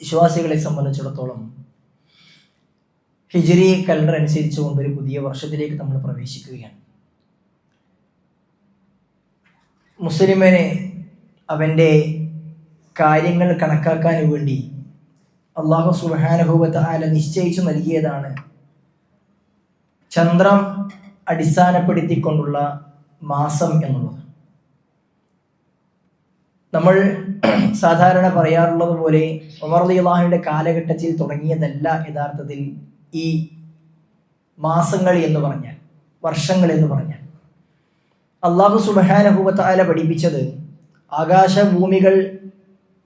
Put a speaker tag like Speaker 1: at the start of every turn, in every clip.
Speaker 1: വിശ്വാസികളെ സംബന്ധിച്ചിടത്തോളം ഹിജറി കലണ്ടർ അനുസരിച്ചുകൊണ്ട് ഒരു പുതിയ വർഷത്തിലേക്ക് നമ്മൾ പ്രവേശിക്കുകയാണ്. മുസ്ലിമിനെ അവന്റെ കാര്യങ്ങൾ കണക്കാക്കാൻ വേണ്ടി അള്ളാഹു സുബാനുഭവത്ത് ആല നിശ്ചയിച്ചു നൽകിയതാണ് ചന്ദ്രം അടിസ്ഥാനപ്പെടുത്തിക്കൊണ്ടുള്ള മാസം എന്നുള്ളത്. നമ്മൾ സാധാരണ പറയാറുള്ളത് പോലെ അള്ളാഹുവിന്റെ കാലഘട്ടത്തിൽ തുടങ്ങിയതല്ല യഥാർത്ഥത്തിൽ ഈ മാസങ്ങൾ എന്ന് പറഞ്ഞാൽ വർഷങ്ങൾ എന്ന് പറഞ്ഞാൽ. അള്ളാഹു സുബാനഹുബത്തായ പഠിപ്പിച്ചത് ആകാശഭൂമികൾ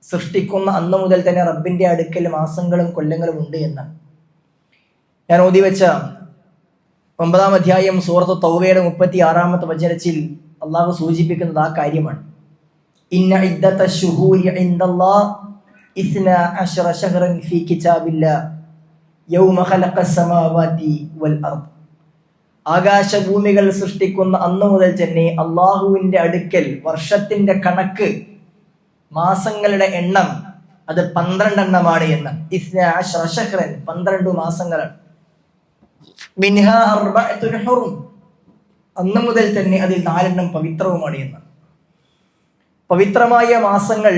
Speaker 1: സൃഷ്ടിക്കുന്ന അന്ന് മുതൽ തന്നെ റബ്ബിന്റെ അടുക്കൽ മാസങ്ങളും കൊല്ലങ്ങളും ഉണ്ട് എന്ന് ഞാൻ ഓതി വെച്ച ഒമ്പതാം അധ്യായം സൂറത്ത് തൗവയുടെ മുപ്പത്തി ആറാമത്തെ വചനത്തിൽ അള്ളാഹു സൂചിപ്പിക്കുന്നത് ആ കാര്യമാണ്. ഇന്ന ഇദ്ദത്ത ശുഹൂരി ഇൻദല്ലാഹ് ഇസ്ന അശ്റ ഷഹ്റൻ ഫീ കിതാബില്ലാ യൗമ ഖലഖ സമാവാതി വൽ അർദ്. ആകാശഭൂമികൾ സൃഷ്ടിക്കുന്ന അന്നു മുതൽ തന്നെ അള്ളാഹുവിന്റെ അടുക്കൽ വർഷത്തിന്റെ കണക്ക് മാസങ്ങളുടെ എണ്ണം അത് പന്ത്രണ്ടെണ്ണമാണ് എന്ന്. ഇസ്ന അശ്റ ഷഹ്റൻ പന്ത്രണ്ട് മാസങ്ങളാണ്. മിൻഹ അർബഅത്തുൽ ഹുറും. അന്ന് മുതൽ തന്നെ അതിൽ നാലെണ്ണം പവിത്രവുമാണ് എന്ന്. പവിത്രമായ മാസങ്ങൾ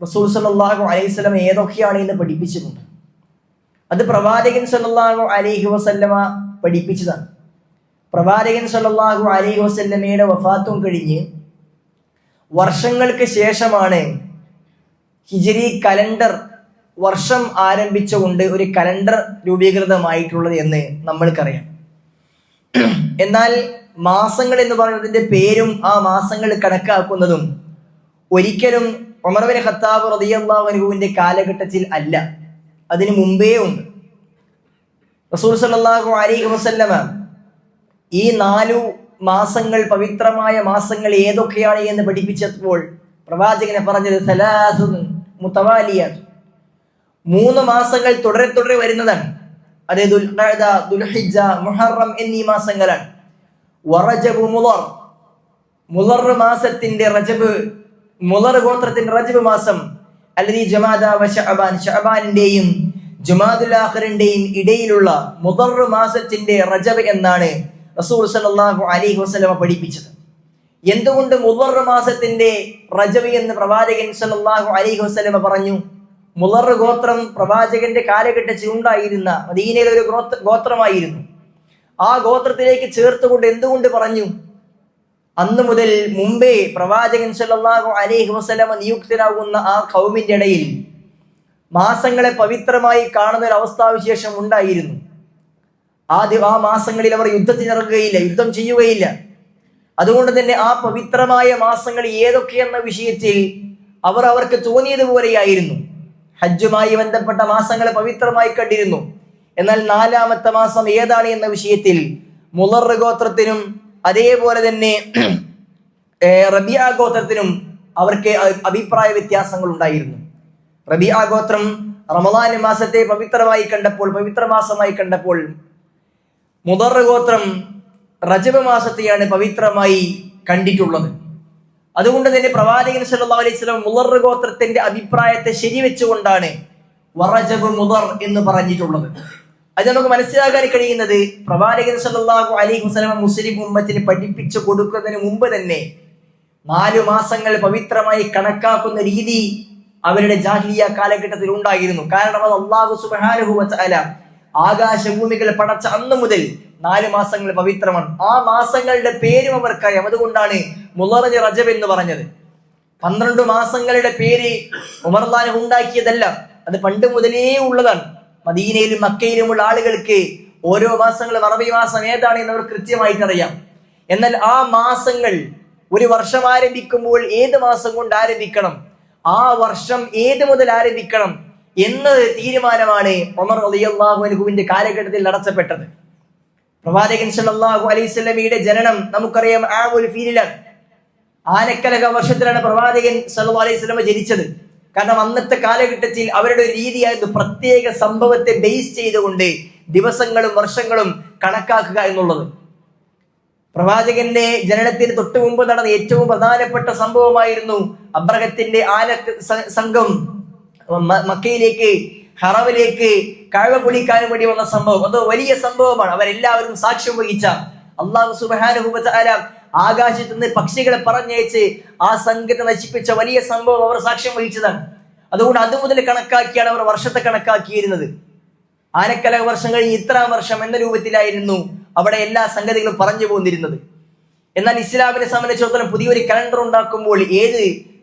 Speaker 1: റസൂൽ സല്ലല്ലാഹു അലൈഹി വസല്ലം ഏതൊക്കെയാണ് എന്ന് പഠിപ്പിച്ചിട്ടുണ്ട്. അത് പ്രവാചകൻ സല്ലല്ലാഹു അലൈഹി വസല്ലമ പഠിപ്പിച്ചതാണ്. പ്രവാചകൻ സല്ലല്ലാഹു അലൈഹി വസല്ലമയുടെ വഫാത്തും കഴിഞ്ഞ് വർഷങ്ങൾക്ക് ശേഷമാണ് ഹിജരി കലണ്ടർ വർഷം ആരംഭിച്ചുകൊണ്ട് ഒരു കലണ്ടർ രൂപീകൃതമായിട്ടുള്ളത് എന്ന് നമ്മൾക്കറിയാം. എന്നാൽ മാസങ്ങൾ എന്ന് പറയുന്നതിന്റെ പേരും ആ മാസങ്ങൾ കണക്കാക്കുന്നതും ഒരിക്കലും ഒമർബിൻ ഖത്താബ് റതിയല്ലാഹുവിന്റെ കാലഘട്ടത്തിൽ അല്ല. അതിനു മുമ്പേ ഉണ്ട്. റസൂൽ സല്ലല്ലാഹു അലൈഹി വസല്ലമ ഈ നാലു മാസങ്ങൾ പവിത്രമായ മാസങ്ങൾ ഏതൊക്കെയാണ് എന്ന് പഠിപ്പിച്ചപ്പോൾ പ്രവാചകനെ പറഞ്ഞത് സലാസുൻ മുത്തവാലിയാത്ത് മൂന്ന് മാസങ്ങൾ തുടരെ തുടരെ വരുന്നതാണ്. അതേ ദുൽഖഅദ, ദുൽഹിജ്ജ മുഹറം എന്നീ മാസങ്ങളാണ്. വറജബ് മുളർ മുളർ മാസത്തിന്റെ റജബ് മുളർ ഗോത്രത്തിന്റെ റജബ് മാസം അല്ലെങ്കിൽ ജമാദാവ ഷഅബാനിന്റെയും ജുമാദുൽ ആഖിറിന്റെയും ഇടയിലുള്ള മുദർ മാസത്തിന്റെ റജബ് എന്നാണ് റസൂൽ സല്ലല്ലാഹു അലൈഹി വസല്ലമ പഠിപ്പിച്ചത്. എന്തുകൊണ്ട് മുദർ മാസത്തിന്റെ റജബ് എന്ന് പ്രവാചകൻ സല്ലല്ലാഹു അലൈഹി വസല്ലമ പറഞ്ഞു? മുളർ ഗോത്രം പ്രവാചകന്റെ കാലഘട്ടത്തിൽ ഉണ്ടായിരുന്ന മദീനയിലെ ഒരു ഗോത്ര- ഗോത്രമായിരുന്നു. ആ ഗോത്രത്തിലേക്ക് ചേർത്തുകൊണ്ട് എന്തുകൊണ്ട് പറഞ്ഞു? അന്ന് മുതൽ മുമ്പേ പ്രവാചകൻ സല്ലാഹു അലൈഹി വസ്ലമ നിയുക്തനാകുന്ന ആ കൗമിന്റെ ഇടയിൽ മാസങ്ങളെ പവിത്രമായി കാണുന്ന ഒരു അവസ്ഥാവിശേഷം ഉണ്ടായിരുന്നു. ആദ്യം ആ മാസങ്ങളിൽ അവർ യുദ്ധത്തിനിറങ്ങുകയില്ല യുദ്ധം ചെയ്യുകയില്ല. അതുകൊണ്ട് തന്നെ ആ പവിത്രമായ മാസങ്ങൾ ഏതൊക്കെയെന്ന വിഷയത്തിൽ അവർ അവർക്ക് തോന്നിയതുപോലെയായിരുന്നു. ഹജ്ജുമായി ബന്ധപ്പെട്ട മാസങ്ങളെ പവിത്രമായി കണ്ടിരുന്നു. എന്നാൽ നാലാമത്തെ മാസം ഏതാണ് എന്ന വിഷയത്തിൽ മുളർ ഗോത്രത്തിനും അതേപോലെ തന്നെ റബിയ ഗോത്രത്തിനും അവർക്ക് അഭിപ്രായ വ്യത്യാസങ്ങൾ ഉണ്ടായിരുന്നു. റബിയ ഗോത്രം റമദാൻ മാസത്തെ പവിത്രമായി കണ്ടപ്പോൾ പവിത്ര മാസമായി കണ്ടപ്പോൾ മുതർ ഗോത്രം റജബ മാസത്തെയാണ് പവിത്രമായി കണ്ടിട്ടുള്ളത്. അതുകൊണ്ട് തന്നെ പ്രവാചകൻ സല്ലല്ലാഹു അലൈഹി വസല്ലം മുദർ ഗോത്രത്തിന്റെ അഭിപ്രായത്തെ ശരിവെച്ചുകൊണ്ടാണ് വറജബ് മുതർ എന്ന് പറഞ്ഞിട്ടുള്ളത്. അത് നമുക്ക് മനസ്സിലാക്കാൻ കഴിയുന്നത് പ്രവാചകൻ സല്ലല്ലാഹു അലൈഹി വസല്ലം മുസ്ലിം ഉമ്മത്തിന് പഠിപ്പിച്ചു കൊടുക്കുന്നതിന് മുമ്പ് തന്നെ നാലു മാസങ്ങൾ പവിത്രമായി കണക്കാക്കുന്ന രീതി അവരുടെ ജാഹിലിയ കാലഘട്ടത്തിൽ ഉണ്ടായിരുന്നു. കാരണം അത് അള്ളാഹു സുബ്ഹാനഹു വതആല ആകാശഭൂമികൾ പടച്ച അന്ന് മുതൽ നാല് മാസങ്ങൾ പവിത്രമാണ്. ആ മാസങ്ങളുടെ പേരും അവർക്കറിയാം. അതുകൊണ്ടാണ് മുളറജ് റജബ് എന്ന് പറഞ്ഞത്. പന്ത്രണ്ട് മാസങ്ങളുടെ പേര് ഉമർലാൻ ഉണ്ടാക്കിയതല്ല. അത് പണ്ട് മുതലേ ഉള്ളതാണ്. മദീനയിലും മക്കയിലുമുള്ള ആളുകൾക്ക് ഓരോ മാസങ്ങളും അറബി മാസം ഏതാണ് എന്ന് അവർ കൃത്യമായിട്ട് അറിയാം എന്നാൽ ആ മാസങ്ങൾ ഒരു വർഷം ആരംഭിക്കുമ്പോൾ ഏത് മാസം കൊണ്ട് ആരംഭിക്കണം? ആ വർഷം ഏത് മുതൽ ആരംഭിക്കണം എന്ന തീരുമാനമാണ് ഒമർ അലിയല്ലാഹു അലഹുവിന്റെ കാലഘട്ടത്തിൽ നടത്തപ്പെട്ടത്. പ്രവാചകൻ സല്ലാഹു അലൈഹി സ്വലമിയുടെ ജനനം നമുക്കറിയാം ആ ഒരു ഫീലിലാണ്. ആനക്കലക വർഷത്തിലാണ് പ്രവാചകൻ സല്ലു അലൈഹി സ്വലമ ജനിച്ചത്. കാരണം അന്നത്തെ കാലഘട്ടത്തിൽ അവരുടെ രീതിയായിരുന്നു പ്രത്യേക സംഭവത്തെ ബേസ് ചെയ്തുകൊണ്ട് ദിവസങ്ങളും വർഷങ്ങളും കണക്കാക്കുക എന്നുള്ളത്. പ്രവാചകന്റെ ജനനത്തിന് തൊട്ടു മുമ്പ് നടന്ന ഏറ്റവും പ്രധാനപ്പെട്ട സംഭവമായിരുന്നു അബ്രഹത്തിന്റെ ആന സംഘം മക്കയിലേക്ക് ഹറവിലേക്ക് കഴവ വേണ്ടി വന്ന സംഭവം. അത് വലിയ സംഭവമാണ്. അവരെല്ലാവരും സാക്ഷ്യം വഹിച്ച അള്ളാഹു സുബാനുഭവ ആകാശത്ത് നിന്ന് പക്ഷികളെ പറഞ്ഞയച്ച് ആ സംഘത്തെ നശിപ്പിച്ച വലിയ സംഭവം അവർ സാക്ഷ്യം വഹിച്ചതാണ്. അതുകൊണ്ട് അത് മുതൽ കണക്കാക്കിയാണ് അവർ വർഷത്തെ കണക്കാക്കിയിരുന്നത്. ആനക്കല വർഷം കഴിഞ്ഞ് ഇത്ര വർഷം എന്ന രൂപത്തിലായിരുന്നു അവിടെ എല്ലാ സംഗതികളും പറഞ്ഞു പോന്നിരുന്നത്. എന്നാൽ ഇസ്ലാമിനെ സംബന്ധിച്ചിടത്തോളം പുതിയൊരു കലണ്ടർ ഉണ്ടാക്കുമ്പോൾ ഏത്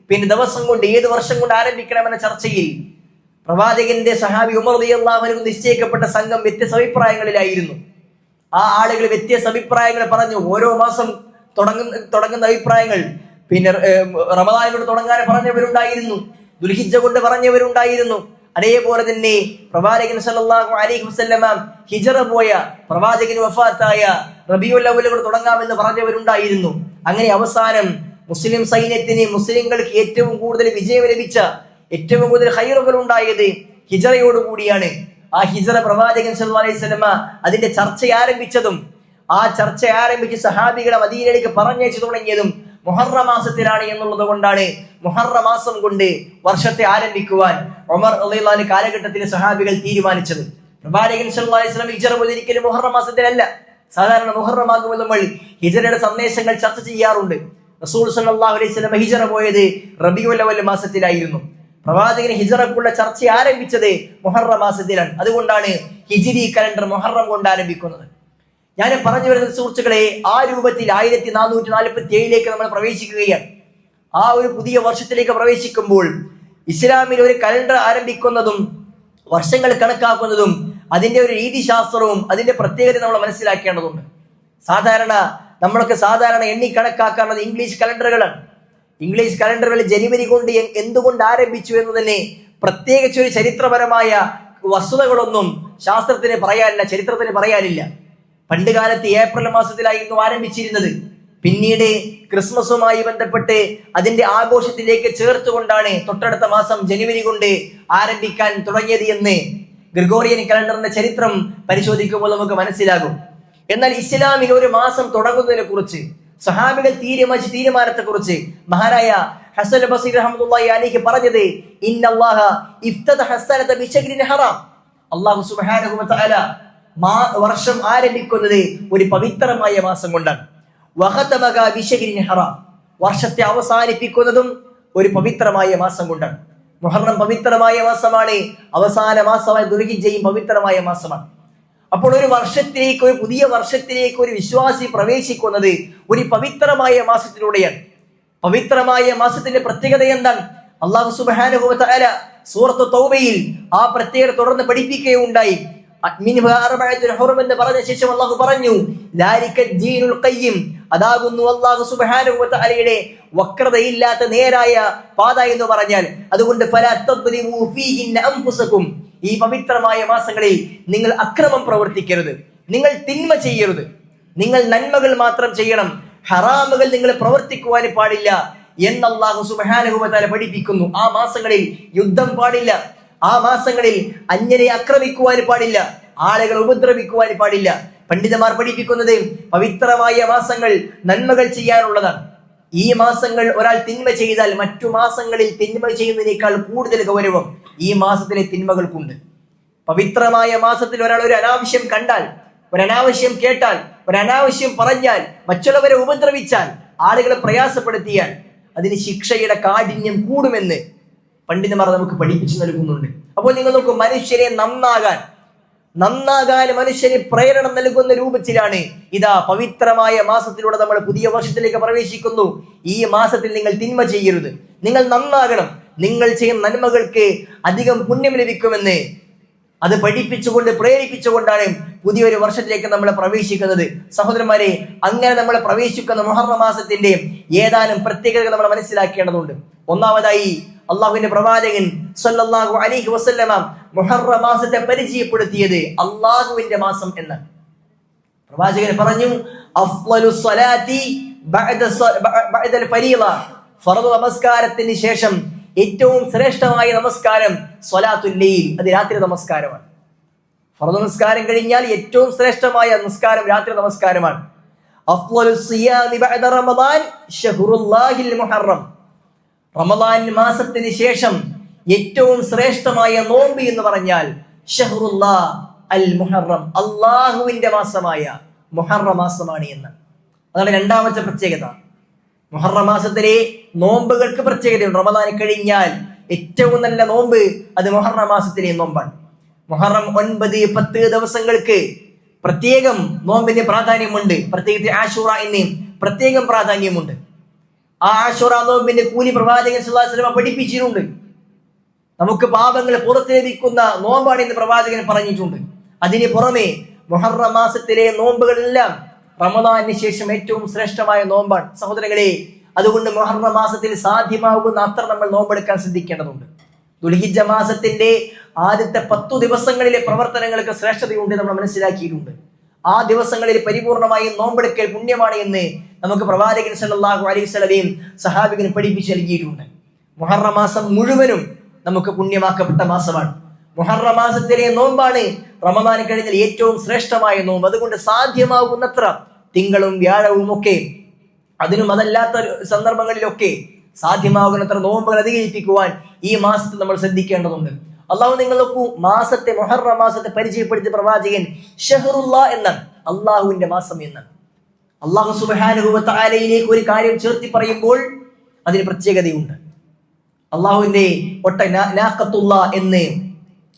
Speaker 1: പിന്നെ ദിവസം കൊണ്ട് ഏത് വർഷം കൊണ്ട് ആരംഭിക്കണമെന്ന ചർച്ചയിൽ പ്രവാചകന്റെ സഹാബി ഉമർ അള്ളാഹുനു നിശ്ചയിക്കപ്പെട്ട സംഘം വ്യത്യസ്ത അഭിപ്രായങ്ങളിലായിരുന്നു. ആ ആളുകൾ വ്യത്യസ്ത അഭിപ്രായങ്ങൾ പറഞ്ഞു. ഓരോ മാസം തുടങ്ങുന്ന തുടങ്ങുന്ന അഭിപ്രായങ്ങൾ. പിന്നെ റമദാനോട് തുടങ്ങാൻ പറഞ്ഞവരുണ്ടായിരുന്നു. ദുൽഹിജ കൊണ്ട് പറഞ്ഞവരുണ്ടായിരുന്നു. അതേപോലെ തന്നെ പ്രവാചകൻ സല്ലല്ലാഹു അലൈഹി വസല്ലമ ഹിജറ പോയ പ്രവാചകൻ വഫാത്തായ റബിയുൽ കൊണ്ട് തുടങ്ങാമെന്ന് പറഞ്ഞവരുണ്ടായിരുന്നു. അങ്ങനെ അവസാനം മുസ്ലിം സൈന്യത്തിന് മുസ്ലിങ്ങൾക്ക് ഏറ്റവും കൂടുതൽ വിജയം ലഭിച്ച ഏറ്റവും കൂടുതൽ ഹൈറുകൾ ഉണ്ടായത് ഹിജറയോടുകൂടിയാണ് ആ ഹിജറ പ്രവാചകൻ സല്ലല്ലാഹു അലൈഹി വസല്ലമ അതിന്റെ ചർച്ച ആരംഭിച്ചതും ആ ചർച്ച ആരംഭിച്ച് സഹാബികളെ മദീനയിലേക്ക് പറഞ്ഞയച്ചു തുടങ്ങിയതും മുഹറ മാസത്തിലാണ് എന്നുള്ളത് കൊണ്ടാണ്. മുഹറ മാസം കൊണ്ട് വർഷത്തെ ആരംഭിക്കുവാൻ ഒമർ അള്ളാഹു കാലഘട്ടത്തിൽ സഹാബികൾ തീരുമാനിച്ചത്. പ്രവാചകൻ മുഹറ മാസത്തിലല്ല. സാധാരണ മുഹറമാകുമ്പോൾ നമ്മൾ ഹിജറയുടെ സന്ദേശങ്ങൾ ചർച്ച ചെയ്യാറുണ്ട്. റസൂൽ സല്ലല്ലാഹു അലൈഹി ഹിജറ പോയത് റബിയുല്ല അവൽ മാസത്തിലായിരുന്നു. പ്രവാചകൻ ഹിജറക്കുള്ള ചർച്ച ആരംഭിച്ചത് മുഹറ മാസത്തിലാണ്. അതുകൊണ്ടാണ് ഹിജിരി കലണ്ടർ മുഹറം കൊണ്ട് ആരംഭിക്കുന്നത്. ഞാൻ പറഞ്ഞു വരുന്ന സുഹൃത്തുക്കളെ ആ രൂപത്തിൽ ആയിരത്തി നാനൂറ്റി നാൽപ്പത്തി ഏഴിലേക്ക് നമ്മൾ പ്രവേശിക്കുകയാണ്. ആ ഒരു പുതിയ വർഷത്തിലേക്ക് പ്രവേശിക്കുമ്പോൾ ഇസ്ലാമിൽ ഒരു കലണ്ടർ ആരംഭിക്കുന്നതും വർഷങ്ങൾ കണക്കാക്കുന്നതും അതിന്റെ ഒരു രീതിശാസ്ത്രവും അതിന്റെ പ്രത്യേകത നമ്മൾ മനസ്സിലാക്കേണ്ടതുണ്ട്. സാധാരണ നമ്മളൊക്കെ സാധാരണ എണ്ണി കണക്കാക്കാറുള്ളത് ഇംഗ്ലീഷ് കലണ്ടറുകളാണ്. ഇംഗ്ലീഷ് കലണ്ടറുകൾ ജനുവരി കൊണ്ട് എന്തുകൊണ്ട് ആരംഭിച്ചു എന്ന് തന്നെ പ്രത്യേകിച്ച് ഒരു ചരിത്രപരമായ വസ്തുതകളൊന്നും ശാസ്ത്രത്തിന് പറയാനില്ല ചരിത്രത്തിന് പറയാനില്ല. പണ്ട് കാലത്ത് ഏപ്രിൽ മാസത്തിലായിരുന്നു ആരംഭിച്ചിരുന്നത്. പിന്നീട് ക്രിസ്മസുമായി ബന്ധപ്പെട്ട് അതിന്റെ ആഘോഷത്തിലേക്ക് ചേർത്തുകൊണ്ടാണ് തൊട്ടടുത്ത മാസം ജനുവരി കൊണ്ട് ആരംഭിക്കാൻ തുടങ്ങിയത് എന്ന് ഗ്രിഗോറിയൻ കലണ്ടറിന്റെ ചരിത്രം പരിശോധിക്കുമ്പോൾ നമുക്ക് മനസ്സിലാകും. എന്നാൽ ഇസ്ലാമിൽ ഒരു മാസം തുടങ്ങുന്നതിനെ കുറിച്ച് സഹാബികൾ തീരുമാനിച്ച തീരുമാനത്തെ കുറിച്ച് മഹാനായ ഹസൻ ബസീർ റഹ്മത്തുള്ളാഹി അലൈഹി പറഞ്ഞത് ഇന്നല്ലാഹ ഇഫ്തദ ഹസനത ബിശഗ്രിൻ ഹറാം. അല്ലാഹു സുബ്ഹാനഹു വ തആല മാ വർഷം ആരംഭിക്കുന്നത് ഒരു പവിത്രമായ മാസം കൊണ്ടാണ്. വഹതമക ബിശഗ്രിൻ ഹറാം വർഷത്തെ അവസാനിപ്പിക്കുന്നതും ഒരു പവിത്രമായ മാസം കൊണ്ടാണ്. മുഹറം പവിത്രമായ മാസമാണ് അവസാന മാസമായ ദുർഹിജയും പവിത്രമായ മാസമാണ്. അപ്പോൾ ഒരു വർഷത്തിലേക്ക് ഒരു പുതിയ വർഷത്തിലേക്ക് ഒരു വിശ്വാസി പ്രവേശിക്കുന്നത് ഒരു പവിത്രമായ മാസത്തിലൂടെയാണ്. പവിത്രമായ മാസത്തിന്റെ പ്രത്യേകത എന്താണ്? അള്ളാഹു സുബ്ഹാനഹു വ തആല സൂറത്ത് തൗബയിൽ ആ പ്രത്യേകത തുടർന്ന് പഠിപ്പിക്കുകയുണ്ടായി. എന്ന് പറഞ്ഞ ശേഷം അള്ളാഹു പറഞ്ഞു അതാകുന്നു അള്ളാഹു തആലയുടെ വക്രതയില്ലാത്ത നേരായ പാത എന്ന് പറഞ്ഞാൽ അതുകൊണ്ട് ഈ പവിത്രമായ മാസങ്ങളിൽ നിങ്ങൾ അക്രമം പ്രവർത്തിക്കരുത് നിങ്ങൾ തിന്മ ചെയ്യരുത് നിങ്ങൾ നന്മകൾ മാത്രം ചെയ്യണം ഹറാമുകൾ നിങ്ങൾ പ്രവർത്തിക്കുവാൻ പാടില്ല എന്നല്ലാഹു അള്ളാഹു സുബാനുഭവത്താല പഠിപ്പിക്കുന്നു. ആ മാസങ്ങളിൽ യുദ്ധം പാടില്ല ആ മാസങ്ങളിൽ അന്യരെ ആക്രമിക്കുവാൻ പാടില്ല ആളുകൾ ഉപദ്രവിക്കുവാൻ പാടില്ല. പണ്ഡിതന്മാർ പഠിപ്പിക്കുന്നത് പവിത്രമായ മാസങ്ങൾ നന്മകൾ ചെയ്യാനുള്ളതാണ്. ഈ മാസങ്ങൾ ഒരാൾ തിന്മ ചെയ്താൽ മറ്റു മാസങ്ങളിൽ തിന്മ ചെയ്യുന്നതിനേക്കാൾ കൂടുതൽ ഗൗരവം ഈ മാസത്തിലെ തിന്മകൾക്കുണ്ട്. പവിത്രമായ മാസത്തിൽ ഒരാൾ ഒരു അനാവശ്യം കണ്ടാൽ ഒരു അനാവശ്യം കേട്ടാൽ ഒരു അനാവശ്യം പറഞ്ഞാൽ മറ്റുള്ളവരെ ഉപദ്രവിച്ചാൽ ആളുകളെ പ്രയാസപ്പെടുത്തിയാൽ അതിന് ശിക്ഷയുടെ കാഠിന്യം കൂടുമെന്ന് പണ്ഡിതന്മാർ നമുക്ക് പഠിപ്പിച്ചു നൽകുന്നുണ്ട്. അപ്പോൾ നിങ്ങൾ നോക്കൂ മനുഷ്യരെ നന്നാകാൻ നന്നാകാൻ മനുഷ്യന് പ്രേരണ നൽകുന്ന രൂപത്തിലാണ് ഇതാ പവിത്രമായ മാസത്തിലൂടെ നമ്മൾ പുതിയ വർഷത്തിലേക്ക് പ്രവേശിക്കുന്നു. ഈ മാസത്തിൽ നിങ്ങൾ തിന്മ ചെയ്യരുത്. നിങ്ങൾ നന്നാകണം. നിങ്ങൾ ചെയ്യുന്ന നന്മകൾക്ക് അധികം പുണ്യം ലഭിക്കുമെന്ന് അത് പഠിപ്പിച്ചുകൊണ്ട് പ്രേരിപ്പിച്ചുകൊണ്ടാണ് പുതിയൊരു വർഷത്തിലേക്ക് നമ്മൾ പ്രവേശിക്കുന്നത്. സഹോദരന്മാരെ അങ്ങനെ നമ്മൾ പ്രവേശിക്കുന്ന മുഹറ മാസത്തിന്റെ ഏതാനും പ്രത്യേകതകൾ നമ്മൾ മനസ്സിലാക്കേണ്ടതുണ്ട്. ഒന്നാമതായി അള്ളാഹുവിന്റെ പ്രവാചകൻ സല്ലല്ലാഹു അലൈഹി വസല്ലമ മുഹറ മാസത്തെ പരിചയപ്പെടുത്തിയത് അള്ളാഹുവിന്റെ മാസം എന്ന് പ്രവാചകൻ പറഞ്ഞു സ്വലാത്തി ബഅദ ബഅദൽ ശേഷം ഏറ്റവും ശ്രേഷ്ഠമായ നമസ്കാരം സ്വലാത്തുൽ ലൈൽ. അത് രാത്രി നമസ്കാരമാണ്. ഫറദ് നമസ്കാരം കഴിഞ്ഞാൽ ഏറ്റവും ശ്രേഷ്ഠമായ നമസ്കാരം രാത്രി നമസ്കാരമാണ്. റമദാൻ മാസത്തിന് ശേഷം ഏറ്റവും ശ്രേഷ്ഠമായ നോമ്പ് എന്ന് പറഞ്ഞാൽ മുഹറം. അള്ളാഹുവിന്റെ മാസമായ മുഹറ മാസമാണ് എന്ന്. അതാണ് രണ്ടാമത്തെ പ്രത്യേകത. മുഹറ മാസത്തിലെ നോമ്പുകൾക്ക് പ്രത്യേകതയുണ്ട്. റമദാൻ കഴിഞ്ഞാൽ ഏറ്റവും നല്ല നോമ്പ് അത് മുഹറ മാസത്തിലെ നോമ്പാണ്. മുഹറം ഒൻപത് പത്ത് ദിവസങ്ങൾക്ക് പ്രത്യേകം നോമ്പിന്റെ പ്രാധാന്യമുണ്ട്. പ്രത്യേകിച്ച് ആശുറ എന്ന് പ്രത്യേകം പ്രാധാന്യമുണ്ട്. ആ ആശുറ നോമ്പിന്റെ കൂലി പ്രവാചകൻ വസല്ലം പഠിപ്പിച്ചിട്ടുണ്ട്. നമുക്ക് പാപങ്ങൾ പുറത്തു നോമ്പാണ് എന്ന് പ്രവാചകൻ പറഞ്ഞിട്ടുണ്ട്. അതിന് പുറമെ മുഹറ മാസത്തിലെ നോമ്പുകളെല്ലാം റമദാനിന് ശേഷം ഏറ്റവും ശ്രേഷ്ഠമായ നോമ്പാണ്. സഹോദരങ്ങളെ അതുകൊണ്ട് മുഹറം മാസത്തിൽ സാധ്യമാകുന്ന അത്ര നമ്മൾ നോമ്പെടുക്കാൻ ശ്രദ്ധിക്കേണ്ടതുണ്ട്. ദുൽഹിജ മാസത്തിന്റെ ആദ്യത്തെ പത്തു ദിവസങ്ങളിലെ പ്രവർത്തനങ്ങൾക്ക് ശ്രേഷ്ഠതയുണ്ട് നമ്മൾ മനസ്സിലാക്കിയിട്ടുണ്ട്. ആ ദിവസങ്ങളിൽ പരിപൂർണമായും നോമ്പെടുക്കൽ പുണ്യമാണ് എന്ന് നമുക്ക് പ്രവാചകൻ സല്ലല്ലാഹു അലൈഹി വസല്ലമയും സഹാബികനും പഠിപ്പിച്ചു നൽകിയിട്ടുണ്ട്. മുഹറ മാസം മുഴുവനും നമുക്ക് പുണ്യമാക്കപ്പെട്ട മാസമാണ്. മുഹറ മാസത്തിലെ നോമ്പാണ് റമദാൻ കഴിഞ്ഞാൽ ഏറ്റവും ശ്രേഷ്ഠമായ നോമ്പ്. അതുകൊണ്ട് സാധ്യമാകുന്നത്ര തിങ്കളും വ്യാഴവും ഒക്കെ അതിനും അതല്ലാത്ത സന്ദർഭങ്ങളിലൊക്കെ സാധ്യമാകുന്നത്ര നോമ്പുകൾ അധികരിപ്പിക്കുവാൻ ഈ മാസത്തിൽ നമ്മൾ ശ്രദ്ധിക്കേണ്ടതുണ്ട്. അള്ളാഹു നിങ്ങൾ നോക്കൂ മാസത്തെ മൊഹറ മാസത്തെ പരിചയപ്പെടുത്തിയ പ്രവാചകൻ ഷെഹറുല്ല എന്നാണ് അള്ളാഹുവിന്റെ മാസം എന്ന്. അള്ളാഹു സുബാനുഭവത്താലയിലേക്ക് ഒരു കാര്യം ചേർത്തി പറയുമ്പോൾ അതിന് പ്രത്യേകതയുണ്ട്. അള്ളാഹുവിന്റെ ഒട്ട എന്ന്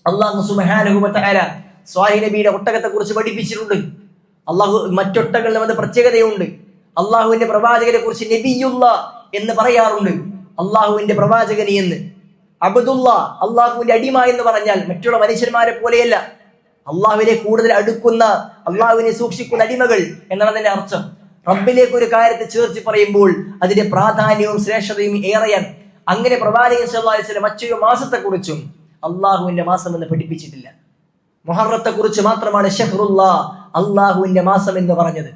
Speaker 1: അള്ളാഹു സുബാനുഭവത്താല സ്വാഹി നബിയുടെ ഒട്ടകത്തെ കുറിച്ച് പഠിപ്പിച്ചിട്ടുണ്ട്. അള്ളാഹു മറ്റൊട്ടകളിലും അത് പ്രത്യേകതയുണ്ട്. അള്ളാഹുവിന്റെ പ്രവാചകനെ കുറിച്ച് നബിയുള്ള എന്ന് പറയാറുണ്ട്. അള്ളാഹുവിന്റെ പ്രവാചകനി എന്ന്. അബദുല്ല അള്ളാഹുവിന്റെ അടിമ എന്ന് പറഞ്ഞാൽ മറ്റുള്ള മനുഷ്യന്മാരെ പോലെയല്ല. അള്ളാഹുവിനെ കൂടുതൽ അടുക്കുന്ന അള്ളാഹുവിനെ സൂക്ഷിക്കുന്ന അടിമകൾ എന്നാണ് അതിന്റെ അർത്ഥം. റബ്ബിലേക്ക് ഒരു കാര്യത്തെ ചേർത്ത് പറയുമ്പോൾ അതിന്റെ പ്രാധാന്യവും ശ്രേഷ്ഠതയും ഏറെയാണ്. അങ്ങനെ പ്രവാചകൻ അലൈഹി വസല്ലം മറ്റൊരു മാസത്തെക്കുറിച്ചും അള്ളാഹുവിന്റെ മാസം എന്ന് പഠിപ്പിച്ചിട്ടില്ല. മുഹറത്തെ കുറിച്ച് മാത്രമാണ് ഷെഹ്റുല്ല അള്ളാഹുവിന്റെ മാസം എന്ന് പറഞ്ഞത്.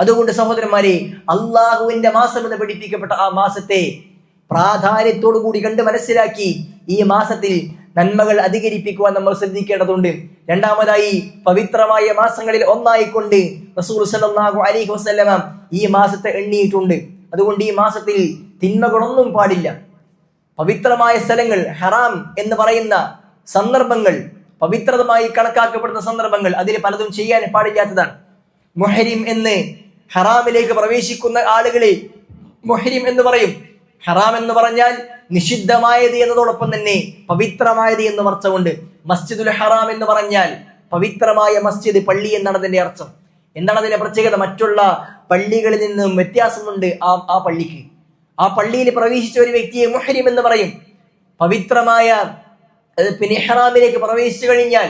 Speaker 1: അതുകൊണ്ട് സഹോദരന്മാരെ അള്ളാഹുവിന്റെ മാസം എന്ന് പഠിപ്പിക്കപ്പെട്ട ആ മാസത്തെ പ്രാധാന്യത്തോടു കൂടി കണ്ട് മനസ്സിലാക്കി ഈ മാസത്തിൽ നന്മകൾ അധികരിപ്പിക്കുവാൻ നമ്മൾ ശ്രദ്ധിക്കേണ്ടതുണ്ട്. രണ്ടാമതായി പവിത്രമായ മാസങ്ങളിൽ ഒന്നായിക്കൊണ്ട് റസൂൽ സല്ലല്ലാഹു അലൈഹി വസല്ലമ ഈ മാസത്തെ എണ്ണിയിട്ടുണ്ട്. അതുകൊണ്ട് ഈ മാസത്തിൽ തിന്മകളൊന്നും പാടില്ല. പവിത്രമായ സ്ഥലങ്ങൾ ഹറാം എന്ന് പറയുന്ന സന്ദർഭങ്ങൾ പവിത്രതമായി കണക്കാക്കപ്പെടുന്ന സന്ദർഭങ്ങൾ അതിൽ പലതും ചെയ്യാൻ പാടില്ലാത്തതാണ്. മൊഹരിം എന്ന് ഹറാമിലേക്ക് പ്രവേശിക്കുന്ന ആളുകളെ മൊഹരിം എന്ന് പറയും. ഹറാം എന്ന് പറഞ്ഞാൽ നിഷിദ്ധമായത് എന്നതോടൊപ്പം തന്നെ പവിത്രമായത് എന്ന് അർത്ഥമുണ്ട്. മസ്ജിദുൽ ഹറാം എന്ന് പറഞ്ഞാൽ പവിത്രമായ മസ്ജിദ് പള്ളി എന്നാണ് അതിന്റെ അർത്ഥം. എന്താണ് അതിന്റെ പ്രത്യേകത? മറ്റുള്ള പള്ളികളിൽ നിന്നും വ്യത്യാസമുണ്ട് ആ ആ പള്ളിക്ക്. ആ പള്ളിയിൽ പ്രവേശിച്ച ഒരു വ്യക്തിയെ മുഹരിം എന്ന് പറയും. പവിത്രമായ ഏഹ്, പിന്നെ ഇഹ്റാമിലേക്ക് പ്രവേശിച്ചു കഴിഞ്ഞാൽ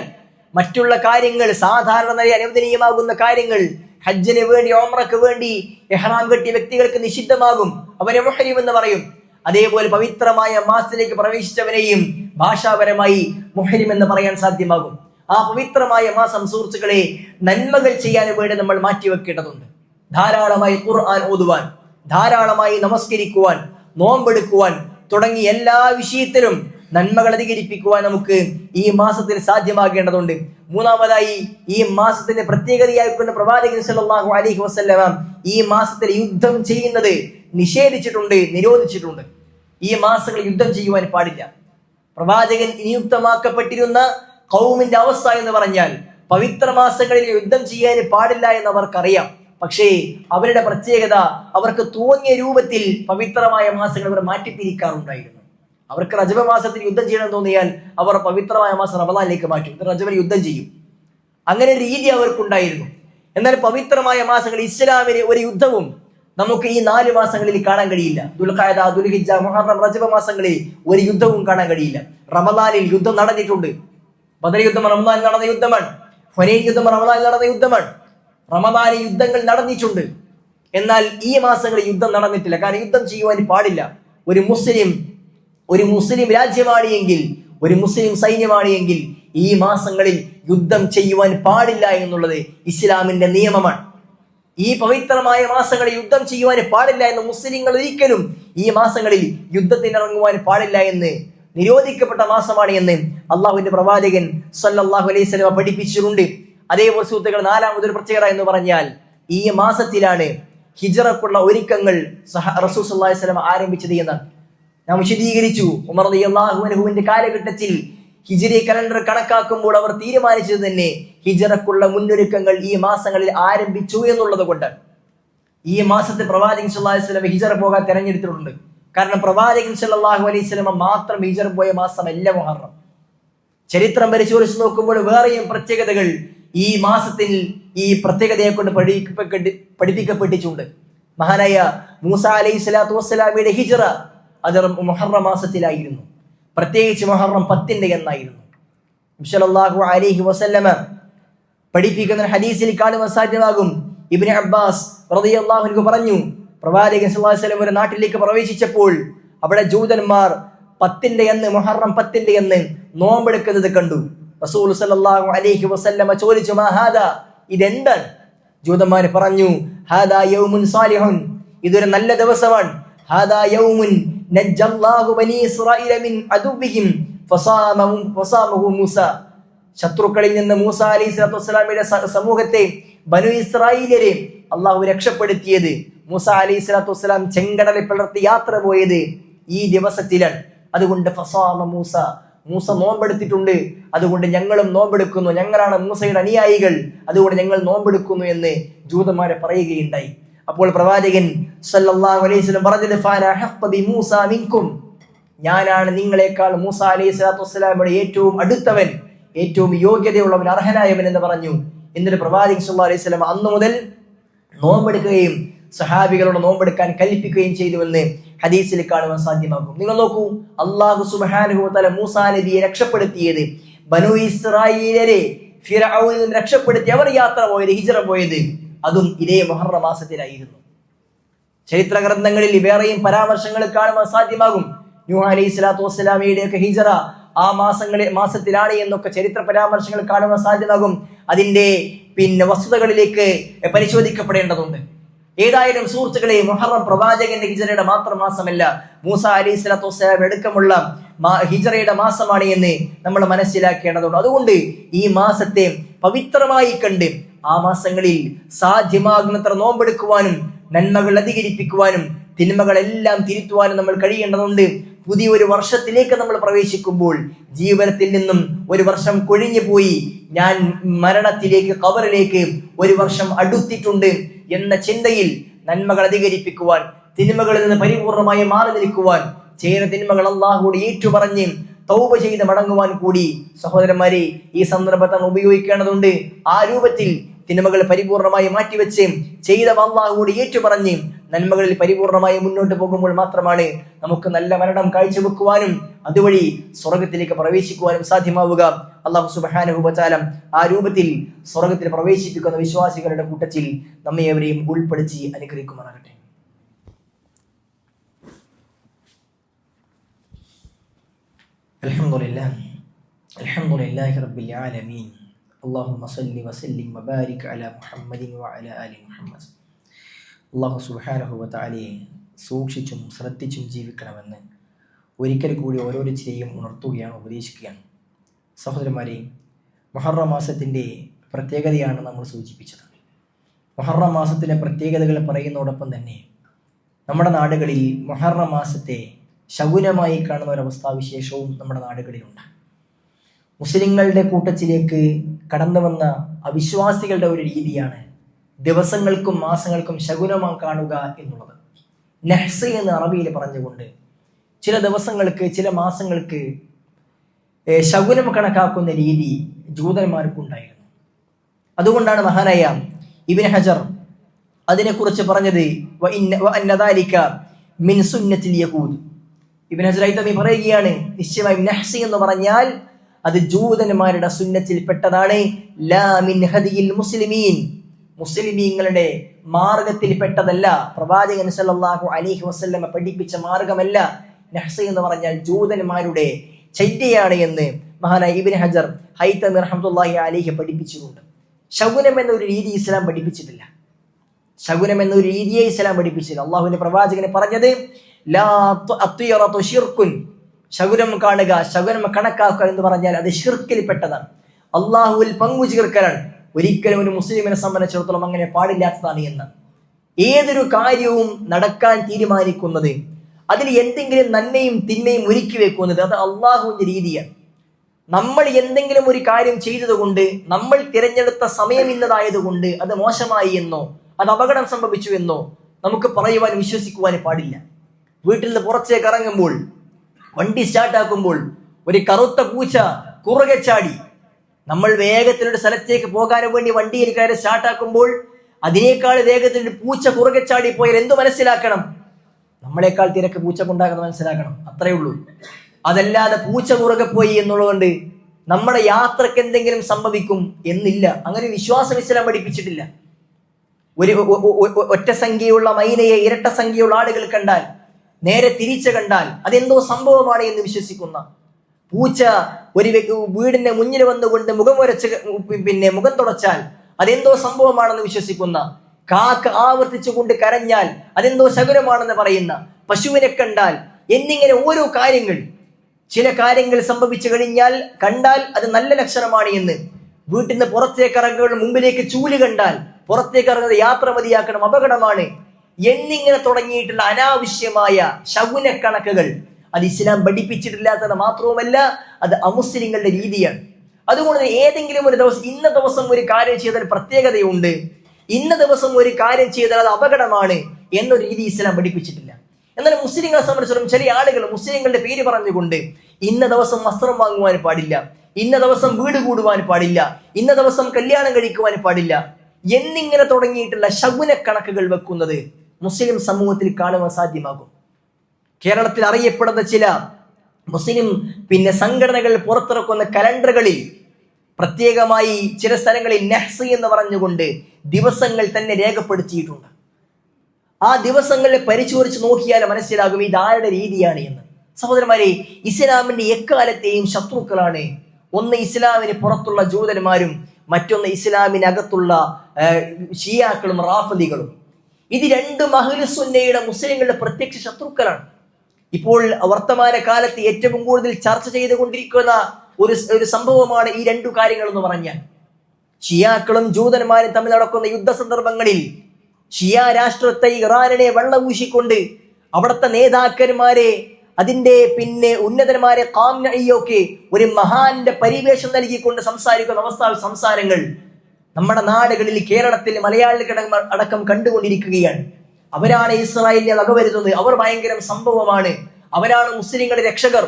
Speaker 1: മറ്റുള്ള കാര്യങ്ങൾ സാധാരണ നിലയിൽ അനുവദനീയമാകുന്ന കാര്യങ്ങൾ ഹജ്ജിന് വേണ്ടി ഓമ്രക്ക് വേണ്ടി എഹ്റാം കെട്ടിയ വ്യക്തികൾക്ക് നിഷിദ്ധമാകും. അവരെ മുഹരിം എന്ന് പറയും. അതേപോലെ പവിത്രമായ മാസത്തിലേക്ക് പ്രവേശിച്ചവരെയും ഭാഷാപരമായി മുഹരിം എന്ന് പറയാൻ സാധ്യമാകും. ആ പവിത്രമായ മാസം സുഹൃത്തുക്കളെ നന്മകൾ ചെയ്യാൻ വേണ്ടി നമ്മൾ മാറ്റിവെക്കേണ്ടതുണ്ട്. ധാരാളമായി ഖുർആൻ ഓതുവാൻ ധാരാളമായി നമസ്കരിക്കുവാൻ നോമ്പെടുക്കുവാൻ തുടങ്ങി എല്ലാ വിഷയത്തിലും നന്മകൾ അധികരിപ്പിക്കുവാൻ നമുക്ക് ഈ മാസത്തിൽ സാധ്യമാകേണ്ടതുണ്ട്. മൂന്നാമതായി ഈ മാസത്തിന്റെ പ്രത്യേകതയായിക്കൊണ്ട് പ്രവാചകൻ സല്ലല്ലാഹു അലൈഹി വസല്ലമ ഈ മാസത്തിൽ യുദ്ധം ചെയ്യുന്നത് നിഷേധിച്ചിട്ടുണ്ട് നിരോധിച്ചിട്ടുണ്ട്. ഈ മാസങ്ങളിൽ യുദ്ധം ചെയ്യുവാൻ പാടില്ല. പ്രവാചകൻ നിയുക്തമാക്കപ്പെട്ടിരുന്ന കൗമിന്റെ അവസ്ഥ എന്ന് പറഞ്ഞാൽ പവിത്ര മാസങ്ങളിൽ യുദ്ധം ചെയ്യാൻ പാടില്ല എന്ന് അവർക്കറിയാം പക്ഷേ അവരുടെ പ്രത്യേകത അവർക്ക് തോന്നിയ രൂപത്തിൽ പവിത്രമായ മാസങ്ങൾ അവർ മാറ്റിത്തിരിക്കാറുണ്ടായിരുന്നു അവർക്ക് റജബ മാസത്തിൽ യുദ്ധം ചെയ്യണം തോന്നിയാൽ അവർ പവിത്രമായ മാസം റമദാനിലേക്ക് മാറ്റും. റജബിൽ യുദ്ധം ചെയ്യും. അങ്ങനെ രീതി അവർക്കുണ്ടായിരുന്നു. എന്നാൽ പവിത്രമായ മാസങ്ങൾ ഇസ്ലാമിലെ ഒരു യുദ്ധവും നമുക്ക് ഈ നാല് മാസങ്ങളിൽ കാണാൻ കഴിയില്ല. ദുൽഖായ ദുൽഹിജ മുഹറം റജബ മാസങ്ങളിൽ ഒരു യുദ്ധവും കാണാൻ കഴിയില്ല. റമദാനിൽ യുദ്ധം നടന്നിട്ടുണ്ട്. ബദർ യുദ്ധം റമദാനിൽ നടന്ന യുദ്ധമാണ്. ഹൊനൈൻ യുദ്ധം റമദാനിൽ നടന്ന യുദ്ധമാണ്. റമദാനിൽ യുദ്ധങ്ങൾ നടന്നിട്ടുണ്ട്. എന്നാൽ ഈ മാസങ്ങളിൽ യുദ്ധം നടന്നിട്ടില്ല. കാരണം യുദ്ധം ചെയ്യുവാൻ പാടില്ല. ഒരു മുസ്ലിം ഒരു മുസ്ലിം രാജ്യമാണ് എങ്കിൽ ഒരു മുസ്ലിം സൈന്യമാണ് എങ്കിൽ ഈ മാസങ്ങളിൽ യുദ്ധം ചെയ്യുവാൻ പാടില്ല എന്നുള്ളത് ഇസ്ലാമിന്റെ നിയമമാണ്. ഈ പവിത്രമായ മാസങ്ങളിൽ യുദ്ധം ചെയ്യുവാൻ പാടില്ല എന്ന് മുസ്ലിങ്ങൾ ഒരിക്കലും ഈ മാസങ്ങളിൽ യുദ്ധത്തിനിറങ്ങുവാൻ പാടില്ല എന്ന് നിരോധിക്കപ്പെട്ട മാസമാണ് എന്ന് അള്ളാഹുവിന്റെ പ്രവാചകൻ സല്ലാഹു അലൈഹി സ്വലമ പഠിപ്പിച്ചിട്ടുണ്ട്. അതേപോലെ സുഹൃത്തുക്കൾ നാലാമതൊരു പ്രത്യേകത എന്ന് പറഞ്ഞാൽ ഈ മാസത്തിലാണ് ഹിജറക്കുള്ള ഒരുക്കങ്ങൾ റസൂസ് അലൈഹി വസല്ലം ആരംഭിച്ചത് എന്നാണ്. നാം വിശദീകരിച്ചു. ഉമർ അലി അള്ളാഹുവിന്റെ കാലഘട്ടത്തിൽ ഹിജറി കലണ്ടർ കണക്കാക്കുമ്പോൾ അവർ തീരുമാനിച്ചത് തന്നെ ഹിജറക്കുള്ള മുന്നൊരുക്കങ്ങൾ ഈ മാസങ്ങളിൽ ആരംഭിച്ചു എന്നുള്ളത് കൊണ്ട്. ഈ മാസത്തെ പ്രവാചകൻ സല്ലല്ലാഹു അലൈഹി വസല്ലം ഹിജറ പോകാൻ തെരഞ്ഞെടുത്തിട്ടുണ്ട്. കാരണം പ്രവാചകൻ സല്ലല്ലാഹു അലൈഹി വസല്ലം മാത്രം ഹിജറ പോയ മാസമല്ല മുഹറം. ചരിത്രം പരിശോധിച്ച് നോക്കുമ്പോൾ വേറെയും പ്രത്യേകതകൾ ഈ മാസത്തിൽ ഈ പ്രത്യേകതയെ കൊണ്ട് പഠിപ്പിക്കപ്പെട്ടി പഠിപ്പിക്കപ്പെട്ടിട്ടുണ്ട്. മഹാനായ മൂസ അലൈഹി സ്വലാത്തു വസ്സലാമിയുടെ ഹിജറ അത് മുഹറ മാസത്തിലായിരുന്നു. പ്രത്യേകിച്ച് മുഹറം പത്തിന്റെ എന്നായിരുന്നു. സല്ലല്ലാഹു അലൈഹി വസല്ലമ പഠിപ്പിക്കുന്ന ഹദീസിൽ കാണുവാൻ സാധ്യമാകും. ഇബ്നു അബ്ബാസ് റളിയല്ലാഹു അൻഹു പറഞ്ഞു പ്രവാചകൻ വസല്ലം ഒരു നാട്ടിലേക്ക് പ്രവേശിച്ചപ്പോൾ അവിടെ ജൂതന്മാർ പത്തിന്റെ എന്ന് മുഹറം പത്തിന്റെ എന്ന് നോമ്പെടുക്കുന്നത് കണ്ടു. റസൂൽ സല്ലാഹു അലൈഹി വസല്ലമ ചോദിച്ചു മഹാദ ഇതെന്താണ്? ജൂതന്മാർ പറഞ്ഞു ഹാദാ യൗമുൻ സാലിഹുൻ. ഇതൊരു നല്ല ദിവസമാണ്. ഹാദാ യൗമുൻ ശത്രുക്കളിൽ നിന്ന് മൂസ അലി സ്വലാത്തു വസ്സലാമിയുടെ സമൂഹത്തെ ബനു ഇസ്രായേലരെ അള്ളാഹു രക്ഷപ്പെടുത്തിയത്. മൂസ അലി സ്വലാത്തു വസ്സലാം ചെങ്കടലിൽ പിളർത്തി യാത്ര പോയത് ഈ ദിവസത്തിലാണ്. അതുകൊണ്ട് ഫസാമ മൂസ. മൂസ നോമ്പെടുത്തിട്ടുണ്ട്. അതുകൊണ്ട് ഞങ്ങളും നോമ്പെടുക്കുന്നു. ഞങ്ങളാണ് മൂസയുടെ അനുയായികൾ. അതുകൊണ്ട് ഞങ്ങൾ നോമ്പെടുക്കുന്നു എന്ന് ജൂതന്മാരെ പറയുകയുണ്ടായി. അപ്പോൾ പ്രവാചകൻ സല്ലല്ലാഹു അലൈഹി വസല്ലം പറഞ്ഞത് "ഫാന അഹഖ ബി മൂസ മിൻകും. ഞാനാണ് നിങ്ങളെക്കാൾ മൂസ അലൈഹി സ്വലാത്തു വസ്സലാമിയുടെ ഏറ്റവും അടുത്തവൻ ഏറ്റവും യോഗ്യതയുള്ളവൻ അർഹനായവൻ എന്ന് പറഞ്ഞു. എന്നിട്ട് പ്രവാചകൻ സല്ലല്ലാഹു അലൈഹി വസല്ലം അന്നു മുതൽ നോമ്പെടുക്കുകയും സഹാബികളോട് നോമ്പെടുക്കാൻ കൽപ്പിക്കുകയും ചെയ്തുവെന്ന് ഹദീസിൽ കാണുവാൻ സാധ്യമാകും. നിങ്ങൾ നോക്കൂ അള്ളാഹു സുബ്ഹാനഹു വതആല മൂസാ നബിയെ രക്ഷപ്പെടുത്തിയത് ബനു ഇസ്രായേലരെ ഫിറൌനിൽ നിന്ന് രക്ഷപ്പെടുത്തി അവർ യാത്ര പോയത് ഹിജറ പോയത്. അതും ഇതേ മൊഹറ മാസത്തിലായിരുന്നു. ചരിത്ര ഗ്രന്ഥങ്ങളിൽ വേറെയും പരാമർശങ്ങൾ കാണുവാൻ സാധ്യമാകും. നൂഹ് അലൈഹി സ്വലാത്തു വസ്സലാമിയുടെ ഒക്കെ ഹിജറ ആ മാസങ്ങളിൽ മാസത്തിലാണ് എന്നൊക്കെ ചരിത്ര പരാമർശങ്ങൾ കാണുവാൻ സാധ്യമാകും. അതിന്റെ പിന്നെ വസ്തുതകളിലേക്ക് പരിശോധിക്കപ്പെടേണ്ടതുണ്ട്. ഏതായാലും സുഹൃത്തുക്കളെ മുഹറം പ്രവാചകന്റെ ഹിജറയുടെ മാത്രം മാസമല്ല മൂസ അലി സ്വലാത്തു വസ്സലാം എടുക്കമുള്ള ഹിജറയുടെ മാസമാണ് എന്ന് നമ്മൾ മനസ്സിലാക്കേണ്ടതുണ്ട്. അതുകൊണ്ട് ഈ മാസത്തെ പവിത്രമായി കണ്ട് ആ മാസങ്ങളിൽ സാധ്യമാകുന്നത്ര നോമ്പെടുക്കുവാനും നന്മകൾ അധികരിപ്പിക്കുവാനും തിന്മകളെല്ലാം തിരുത്തുവാനും നമ്മൾ കഴിയേണ്ടതുണ്ട്. പുതിയൊരു വർഷത്തിലേക്ക് നമ്മൾ പ്രവേശിക്കുമ്പോൾ ജീവനത്തിൽ നിന്നും ഒരു വർഷം കൊഴിഞ്ഞു പോയി. ഞാൻ മരണത്തിലേക്ക് കവറിലേക്ക് ഒരു വർഷം അടുത്തിട്ടുണ്ട് എന്ന ചിന്തയിൽ നന്മകൾ അധികരിപ്പിക്കുവാൻ തിന്മകളിൽ നിന്ന് പരിപൂർണമായി മാറി നിൽക്കുവാൻ ചെയ്യുന്ന തിന്മകൾ അള്ളാഹുകൂടി ഏറ്റുപറഞ്ഞ് തൗബ ചെയ്ത് മടങ്ങുവാൻ കൂടി സഹോദരന്മാരെ ഈ സന്ദർഭത്തെ ഉപയോഗിക്കേണ്ടതുണ്ട്. ആ രൂപത്തിൽ തിന്മകൾ പരിപൂർണമായി മാറ്റിവെച്ച് ചെയ്ത അള്ളാഹുകൂടി ഏറ്റുപറഞ്ഞ് നന്മകളിൽ പരിപൂർണമായി മുന്നോട്ട് പോകുമ്പോൾ മാത്രമാണ് നമുക്ക് നല്ല മരണം കാഴ്ചവെക്കുവാനും അതുവഴി സ്വർഗത്തിലേക്ക് പ്രവേശിക്കുവാനും സാധ്യമാവുക. അള്ളാഹു സുബാനുഭവചാലം ആ രൂപത്തിൽ സ്വർഗത്തിൽ പ്രവേശിപ്പിക്കുന്ന വിശ്വാസികളുടെ കൂട്ടത്തിൽ നമ്മെ എവരെയും ഉൾപ്പെടുത്തി അനുഗ്രഹിക്കുമാറാകട്ടെ. الحمد لله الحمد لله رب العالمين اللهم صل وسلم وبارك على محمد وعلى آل محمد അള്ളാഹു സുബാനഹു വതാലയെ സൂക്ഷിച്ചും ശ്രദ്ധിച്ചും ജീവിക്കണമെന്ന് ഒരിക്കൽ കൂടി ഓരോരുത്തരെയും ഉണർത്തുകയാണ് ഉപദേശിക്കുകയാണ് സഹോദരന്മാരെ മൊഹറ മാസത്തിൻ്റെ പ്രത്യേകതയാണ് നമ്മൾ സൂചിപ്പിച്ചത് മൊഹറ മാസത്തിലെ പ്രത്യേകതകൾ പറയുന്നതോടൊപ്പം തന്നെ നമ്മുടെ നാടുകളിൽ മൊഹറ മാസത്തെ ശകുനമായി കാണുന്ന ഒരവസ്ഥാവിശേഷവും നമ്മുടെ നാടുകളിലുണ്ട്. മുസ്ലിങ്ങളുടെ കൂട്ടത്തിലേക്ക് കടന്നു വന്ന അവിശ്വാസികളുടെ ഒരു രീതിയാണ് ദിവസങ്ങൾക്കും മാസങ്ങൾക്കും ശകുനമാ കാണുക എന്നുള്ളത്. നെഹ്സ് എന്ന് അറബിയിൽ പറഞ്ഞുകൊണ്ട് ചില ദിവസങ്ങൾക്ക് ചില മാസങ്ങൾക്ക് ശകുനം കണക്കാക്കുന്ന രീതി ജൂതന്മാർക്കുണ്ടായിരുന്നു. അതുകൊണ്ടാണ് മഹാനായ ഇബിൻ ഹജർ അതിനെക്കുറിച്ച് പറഞ്ഞത് "വ ഇന്ന- ദാലിക മിൻ സുന്നത്തിൽ യഹൂദ്. ഇബിൻ ഹജർ ഐതമി പറയുകയാണ് നിശ്ചയമായും നഹ്സി എന്ന് പറഞ്ഞാൽ അത് ജൂതന്മാരുടെ സുന്നത്തിൽ പെട്ടതാണ്. മുസ്ലിമീൻ. മുസ്ലിമീങ്ങളുടെ മാർഗത്തിൽ പെട്ടതല്ല. പ്രവാചകൻ സല്ലല്ലാഹു അലൈഹി വസല്ലമ പഠിപ്പിച്ച മാർഗമല്ല. നഹ്സ എന്ന് പറഞ്ഞാൽ ജൂതന്മാരുടെ ചൈത്യയാണ് എന്ന് മഹാനായ ഇബിൻ ഹജർ ഹൈത്തമി റഹ്മത്തുള്ളാഹി അലൈഹി പഠിപ്പിച്ചിട്ടുണ്ട്. ശകുനം എന്നൊരു രീതി ഇസ്ലാം പഠിപ്പിച്ചിട്ടില്ല. ശകുനം എന്നൊരു രീതിയെ ഇസ്ലാം പഠിപ്പിച്ചില്ല. അള്ളാഹുവിന്റെ പ്രവാചകന് പറഞ്ഞത് ശകുനം കാണുക ശകുനം കണക്കാക്കുക എന്ന് പറഞ്ഞാൽ അത് ഷിർക്കിൽപ്പെട്ടതാണ് അള്ളാഹുവിൽ പങ്കു ചേർക്കലാണ്. ഒരിക്കലും ഒരു മുസ്ലിമിനെ സംബന്ധിച്ചിടത്തോളം അങ്ങനെ പാടില്ലാത്തതാണ് എന്ന്. ഏതൊരു കാര്യവും നടക്കാൻ തീരുമാനിക്കുന്നത് അതിൽ എന്തെങ്കിലും നന്മയും തിന്മയും ഒരുക്കി വെക്കുന്നത് അത് അള്ളാഹുവിന്റെ രീതിയാണ്. നമ്മൾ എന്തെങ്കിലും ഒരു കാര്യം ചെയ്തതുകൊണ്ട് നമ്മൾ തിരഞ്ഞെടുത്ത സമയം ഇന്നതായതുകൊണ്ട് അത് മോശമായി എന്നോ അത് അപകടം സംഭവിച്ചു എന്നോ നമുക്ക് പറയുവാൻ വിശ്വസിക്കുവാൻ പാടില്ല. വീട്ടിൽ നിന്ന് പുറത്തേക്ക് ഇറങ്ങുമ്പോൾ വണ്ടി സ്റ്റാർട്ടാക്കുമ്പോൾ ഒരു കറുത്ത പൂച്ച കുറുകെ ചാടി. നമ്മൾ വേഗത്തിലൊരു സ്ഥലത്തേക്ക് പോകാൻ വേണ്ടി വണ്ടിയിൽ കയറി സ്റ്റാർട്ടാക്കുമ്പോൾ അതിനേക്കാൾ വേഗത്തിൽ ഒരു പൂച്ച കുറുകെ ചാടി പോയാൽ എന്തു മനസ്സിലാക്കണം? നമ്മളെക്കാൾ തിരക്ക് പൂച്ച കൊണ്ടാകുന്ന മനസ്സിലാക്കണം. അത്രയേ ഉള്ളൂ. അതല്ലാതെ പൂച്ച കുറുകെ പോയി എന്നുള്ളതുകൊണ്ട് നമ്മുടെ യാത്രയ്ക്ക് എന്തെങ്കിലും സംഭവിക്കും എന്നില്ല. അങ്ങനെ വിശ്വാസം ഇസ്ലാം പഠിപ്പിച്ചിട്ടില്ല. ഒരു ഒറ്റ സംഖ്യയുള്ള മൈനയെ ഇരട്ട സംഖ്യയുള്ള ആളുകൾ കണ്ടാൽ നേരെ തിരിച്ചു കണ്ടാൽ അതെന്തോ സംഭവമാണ് എന്ന് വിശ്വസിക്കുന്ന പൂച്ച ഒരു വീടിന്റെ മുന്നിൽ വന്നുകൊണ്ട് മുഖം ഉരച്ച് പിന്നെ മുഖം തുടച്ചാൽ അതെന്തോ സംഭവമാണെന്ന് വിശ്വസിക്കുന്ന കാക്ക ആവർത്തിച്ചുകൊണ്ട് കരഞ്ഞാൽ അതെന്തോ ശകുനമാണെന്ന് പറയുന്ന പശുവിനെ കണ്ടാൽ എന്നിങ്ങനെ ഓരോ കാര്യങ്ങൾ ചില കാര്യങ്ങൾ സംഭവിച്ചു കഴിഞ്ഞാൽ കണ്ടാൽ അത് നല്ല ലക്ഷണമാണ് എന്ന് വീട്ടിൽ നിന്ന് പുറത്തേക്ക് ഇറങ്ങുകൾ മുമ്പിലേക്ക് ചൂൽ കണ്ടാൽ പുറത്തേക്ക് ഇറങ്ങുന്നത് യാത്ര മതിയാക്കണം അപകടമാണ്. എന്നിങ്ങനെ തുടങ്ങിയിട്ടുള്ള അനാവശ്യമായ ശകുന കണക്കുകൾ അത് ഇസ്ലാം പഠിപ്പിച്ചിട്ടില്ലാത്തത് മാത്രവുമല്ല അത് അമുസ്ലിങ്ങളുടെ രീതിയാണ്. അതുകൊണ്ട് ഏതെങ്കിലും ഒരു ദിവസം ഇന്ന ദിവസം ഒരു കാര്യം ചെയ്താൽ പ്രത്യേകതയുണ്ട് ഇന്ന ദിവസം ഒരു കാര്യം ചെയ്താൽ അത് അപകടമാണ് എന്നൊരു രീതി ഇസ്ലാം പഠിപ്പിച്ചിട്ടില്ല. എന്നാൽ മുസ്ലിങ്ങളെ സംബന്ധിച്ചിടത്തോളം ചില ആളുകൾ മുസ്ലിങ്ങളുടെ പേര് പറഞ്ഞുകൊണ്ട് ഇന്ന ദിവസം വസ്ത്രം വാങ്ങുവാൻ പാടില്ല ഇന്ന ദിവസം വീട് കൂടുവാൻ പാടില്ല ഇന്ന ദിവസം കല്യാണം കഴിക്കുവാൻ പാടില്ല എന്നിങ്ങനെ തുടങ്ങിയിട്ടുള്ള ശകുന കണക്കുകൾ വെക്കുന്നത് മുസ്ലിം സമൂഹത്തിൽ കാണുവാൻ സാധ്യമാകും. കേരളത്തിൽ അറിയപ്പെടുന്ന ചില മുസ്ലിം പിന്നെ സംഘടനകൾ പുറത്തിറക്കുന്ന കലണ്ടറുകളിൽ പ്രത്യേകമായി ചില സ്ഥലങ്ങളിൽ നെഹ്സ് എന്ന് പറഞ്ഞുകൊണ്ട് ദിവസങ്ങൾ തന്നെ രേഖപ്പെടുത്തിയിട്ടുണ്ട്. ആ ദിവസങ്ങളിൽ പരിശോധിച്ച് നോക്കിയാൽ മനസ്സിലാകും ഇത് ആരുടെ രീതിയാണ് എന്ന്. സഹോദരന്മാരെ ഇസ്ലാമിന്റെ എക്കാലത്തെയും ശത്രുക്കളാണ്. ഒന്ന് ഇസ്ലാമിന് പുറത്തുള്ള ജൂതന്മാരും മറ്റൊന്ന് ഇസ്ലാമിനകത്തുള്ള ഷിയാക്കളും റാഫലികളും ഇത് രണ്ടും അഹ്ലുസുന്നയുടെ മുസ്ലിങ്ങളുടെ പ്രത്യക്ഷ ശത്രുക്കളാണ്. ഇപ്പോൾ വർത്തമാന കാലത്ത് ഏറ്റവും കൂടുതൽ ചർച്ച ചെയ്തുകൊണ്ടിരിക്കുന്ന ഒരു ഒരു സംഭവമാണ് ഈ രണ്ടു കാര്യങ്ങൾ എന്ന് പറഞ്ഞാൽ. ഷിയാക്കളും ജൂതന്മാരും തമ്മിൽ നടക്കുന്ന യുദ്ധ സന്ദർഭങ്ങളിൽ ഷിയ രാഷ്ട്രത്തെ ഇറാനിനെ വെള്ളപൂശിക്കൊണ്ട് അവിടുത്തെ നേതാക്കന്മാരെ അതിന്റെ പിന്നെ ഉന്നതന്മാരെ കാംനയൊക്കെ ഒരു മഹാന്റെ പരിവേഷം നൽകിക്കൊണ്ട് സംസാരിക്കുന്ന അവസ്ഥ സംസാരങ്ങൾ നമ്മുടെ നാടുകളിൽ കേരളത്തിൽ മലയാളികൾ അടക്കം കണ്ടുകൊണ്ടിരിക്കുകയാണ്. അവരാണ് ഇസ്രായേലിനെ വകവരുത്തുന്നത് അവർ ഭയങ്കര സംഭവമാണ്. അവരാണ് മുസ്ലിങ്ങളുടെ രക്ഷകർ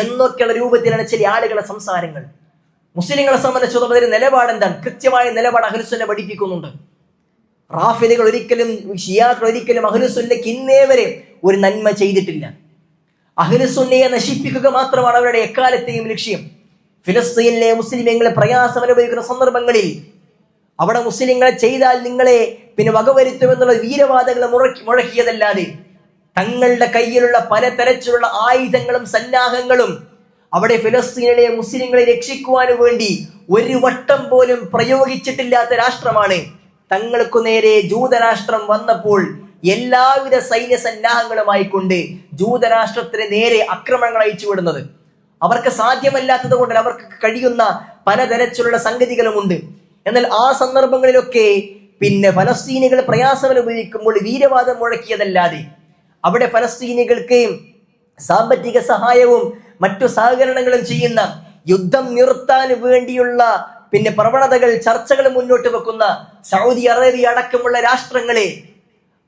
Speaker 1: എന്നൊക്കെയുള്ള രൂപത്തിലാണ് ചില ആളുകളുടെ സംസാരങ്ങൾ. മുസ്ലിങ്ങളെ സംബന്ധിച്ചിടത്തോളം അതിന്റെ നിലപാട് എന്താണ് കൃത്യമായ നിലപാട് അഹ്ലുസുന്നെ പഠിപ്പിക്കുന്നുണ്ട്. റാഫിലുകൾ ഒരിക്കലും ഷിയാക്കൾ ഒരിക്കലും അഹ്ലുസുന്നയ്ക്ക് ഇന്നേ വരെ ഒരു നന്മ ചെയ്തിട്ടില്ല. അഹ്ലുസുന്നയെ നശിപ്പിക്കുക മാത്രമാണ് അവരുടെ എക്കാലത്തെയും ലക്ഷ്യം. ഫിലസ്തീനിലെ മുസ്ലിമീങ്ങളെ പ്രയാസം അനുഭവിക്കുന്ന സന്ദർഭങ്ങളിൽ അവിടെ മുസ്ലിങ്ങൾ ചെയ്താൽ നിങ്ങളെ പിന്നെ വകവരുത്തുമെന്നുള്ള വീരവാദങ്ങൾ മുഴക്കി മുഴക്കിയതല്ലാതെ തങ്ങളുടെ കയ്യിലുള്ള പലതരത്തിലുള്ള ആയുധങ്ങളും സന്നാഹങ്ങളും അവിടെ ഫിലസ്തീനിലെ മുസ്ലിങ്ങളെ രക്ഷിക്കുവാൻ വേണ്ടി ഒരു വട്ടം പോലും പ്രയോഗിച്ചിട്ടില്ലാത്ത രാഷ്ട്രമാണ്. തങ്ങൾക്കു നേരെ ജൂതരാഷ്ട്രം വന്നപ്പോൾ എല്ലാവിധ സൈന്യ സന്നാഹങ്ങളുമായി കൊണ്ട് ജൂതരാഷ്ട്രത്തിന് നേരെ അക്രമങ്ങൾ അയച്ചു വിടുന്നത്. അവർക്ക് സാധ്യമല്ലാത്തത് കൊണ്ട് അവർക്ക് കഴിയുന്ന പലതരത്തിലുള്ള സംഗതികളുമുണ്ട്. എന്നാൽ ആ സന്ദർഭങ്ങളിലൊക്കെ പിന്നെ ഫലസ്തീനികൾ പ്രയാസം ഉപയോഗിക്കുമ്പോൾ വീരവാദം മുഴക്കിയതല്ലാതെ അവിടെ ഫലസ്തീനികൾക്ക് സാമ്പത്തിക സഹായവും മറ്റു സഹകരണങ്ങളും ചെയ്യുന്ന യുദ്ധം നിർത്താൻ വേണ്ടിയുള്ള പിന്നെ പ്രവണതകൾ ചർച്ചകൾ മുന്നോട്ട് വെക്കുന്ന സൗദി അറേബ്യ അടക്കമുള്ള രാഷ്ട്രങ്ങളെ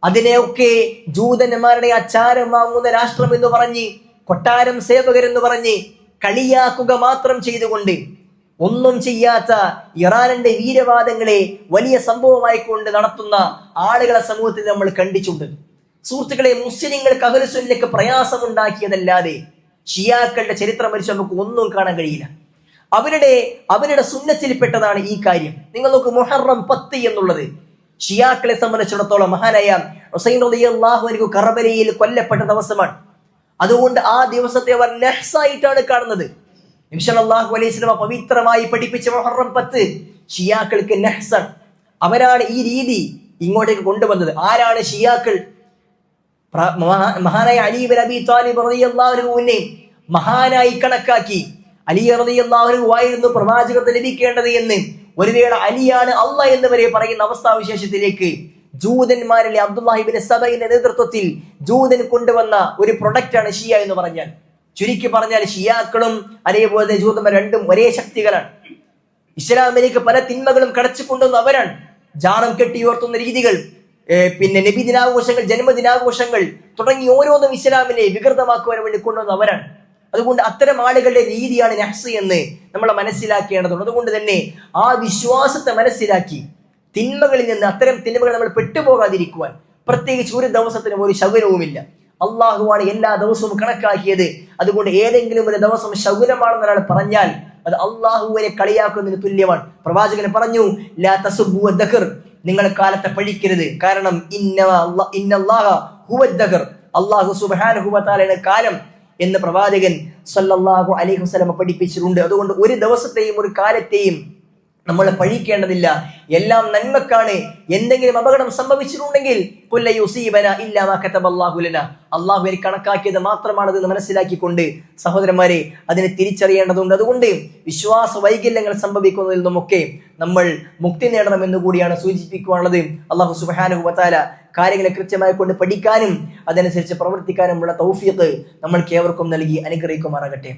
Speaker 1: അതിനെയൊക്കെ ജൂതന്മാരുടെ അച്ചാരം വാങ്ങുന്ന രാഷ്ട്രം എന്ന് പറഞ്ഞ് കൊട്ടാരം സേവകരെന്ന് പറഞ്ഞ് കളിയാക്കുക മാത്രം ചെയ്തുകൊണ്ട് ഒന്നും ചെയ്യാത്ത ഇറാനിന്റെ വീരവാദങ്ങളെ വലിയ സംഭവമായി കൊണ്ട് നടത്തുന്ന ആളുകളെ സമൂഹത്തിൽ നമ്മൾ കണ്ടിട്ടുണ്ട്. സുഹൃത്തുക്കളെ മുസ്ലിങ്ങൾക്ക് അഹലുസുന്നക്ക് പ്രയാസമുണ്ടാക്കിയതല്ലാതെ ഷിയാക്കളുടെ ചരിത്രം വരിച്ച് നമുക്ക് ഒന്നും കാണാൻ കഴിയില്ല. അവരുടെ അവരുടെ സുന്നത്തിൽപ്പെട്ടതാണ് ഈ കാര്യം. നിങ്ങൾ നോക്ക് മൊഹറം പത്ത് എന്നുള്ളത് ഷിയാക്കളെ സംബന്ധിച്ചിടത്തോളം മഹാനായ ഹുസൈൻ കറബലയിൽ കൊല്ലപ്പെട്ട ദിവസമാണ്. അതുകൊണ്ട് ആ ദിവസത്തെ അവർ നെഹ്സായിട്ടാണ് കാണുന്നത്. നിമിഷല്ലാഹു അലൈഹി സ്വലമ പവിത്രമായി പഠിപ്പിച്ച മൊഹറം പത്ത് ഷിയാക്കൾക്ക് നെഹ്സൺ. അവരാണ് ഈ രീതി ഇങ്ങോട്ടേക്ക് കൊണ്ടുവന്നത്. ആരാണ് ഷിയാക്കൾ? മഹാനായ അലീബ് അബി താലിബ് റളിയല്ലാഹുവിനെ മഹാനായി കണക്കാക്കി. അലി റളിയല്ലാഹു ആയിരുന്നു പ്രവാചകത്തെ ലഭിക്കേണ്ടത് എന്ന്. ഒരു വേള അലിയാണ് അല്ല എന്ന് വരെ പറയുന്ന അവസ്ഥാവിശേഷത്തിലേക്ക് ജൂതന്മാരിലെ അബ്ദുല്ലാഹിബിൻ സബയിന്റെ നേതൃത്വത്തിൽ ജൂതൻ കൊണ്ടുവന്ന ഒരു പ്രൊഡക്റ്റാണ് ഷിയ എന്ന് പറഞ്ഞാൽ. ചുരുക്കി പറഞ്ഞാൽ ഷിയാക്കളും അതേപോലെ ജൂതന്മാർ രണ്ടും ഒരേ ശക്തികളാണ്. ഇസ്ലാമിലേക്ക് പല തിന്മകളും കടച്ചു കൊണ്ടുവന്ന അവരാണ് ജാണം കെട്ടിയോർത്തുന്ന രീതികൾ പിന്നെ നബി ദിനാഘോഷങ്ങൾ ജന്മദിനാഘോഷങ്ങൾ തുടങ്ങി ഓരോന്നും ഇസ്ലാമിനെ വികൃതമാക്കുവാൻ വേണ്ടി കൊണ്ടുവന്ന അവരാണ്. അതുകൊണ്ട് അത്തരം ആളുകളുടെ രീതിയാണ് നഹ്സ് എന്ന് നമ്മൾ മനസ്സിലാക്കേണ്ടതുണ്ട്. അതുകൊണ്ട് തന്നെ ആ വിശ്വാസത്തെ മനസ്സിലാക്കി തിന്മകളിൽ നിന്ന് അത്തരം തിന്മകൾ നമ്മൾ പെട്ടുപോകാതിരിക്കുവാൻ പ്രത്യേകിച്ച് ഒരു ദിവസത്തിനും ഒരു ശകുനവുമില്ല. അള്ളാഹുവാണ് എല്ലാ ദിവസവും കണക്കാക്കിയത്. അതുകൊണ്ട് ഏതെങ്കിലും ഒരു ദിവസം ശകുനമാണെന്ന് ഒരാൾ പറഞ്ഞാൽ അത് അള്ളാഹുവിനെ കളിയാക്കുന്നതിന് തുല്യമാണ്. പ്രവാചകൻ പറഞ്ഞു ലാ നിങ്ങൾ കാലത്തെ പഴിക്കരുത്. കാരണം കാലം എന്ന് പ്രവാചകൻ സല്ലാഹു അലൈഹി വസ്ലമ പഠിപ്പിച്ചിട്ടുണ്ട്. അതുകൊണ്ട് ഒരു ദിവസത്തെയും ഒരു കാലത്തെയും നമ്മൾ പഴിക്കേണ്ടതില്ല. എല്ലാം നന്മക്കാണ്. എന്തെങ്കിലും അപകടം സംഭവിച്ചിട്ടുണ്ടെങ്കിൽ അള്ളാഹു എനിക്ക് കണക്കാക്കിയത് മാത്രമാണതെന്ന് മനസ്സിലാക്കിക്കൊണ്ട് സഹോദരന്മാരെ അതിനെ തിരിച്ചറിയേണ്ടതുണ്ട്. അതുകൊണ്ട് വിശ്വാസ വൈകല്യങ്ങൾ സംഭവിക്കുന്നതിൽ നിന്നുമൊക്കെ നമ്മൾ മുക്തി നേടണമെന്ന് കൂടിയാണ് സൂചിപ്പിക്കുവാനുള്ളത് അള്ളാഹു സുബ്ഹാനഹു വതആല കാര്യങ്ങളെ കൃത്യമായി കൊണ്ട് പഠിക്കാനും അതനുസരിച്ച് പ്രവർത്തിക്കാനുമുള്ള തൗഫീഖ് നമ്മൾക്ക് ഏവർക്കും നൽകി അനുഗ്രഹിക്കുമാറാകട്ടെ.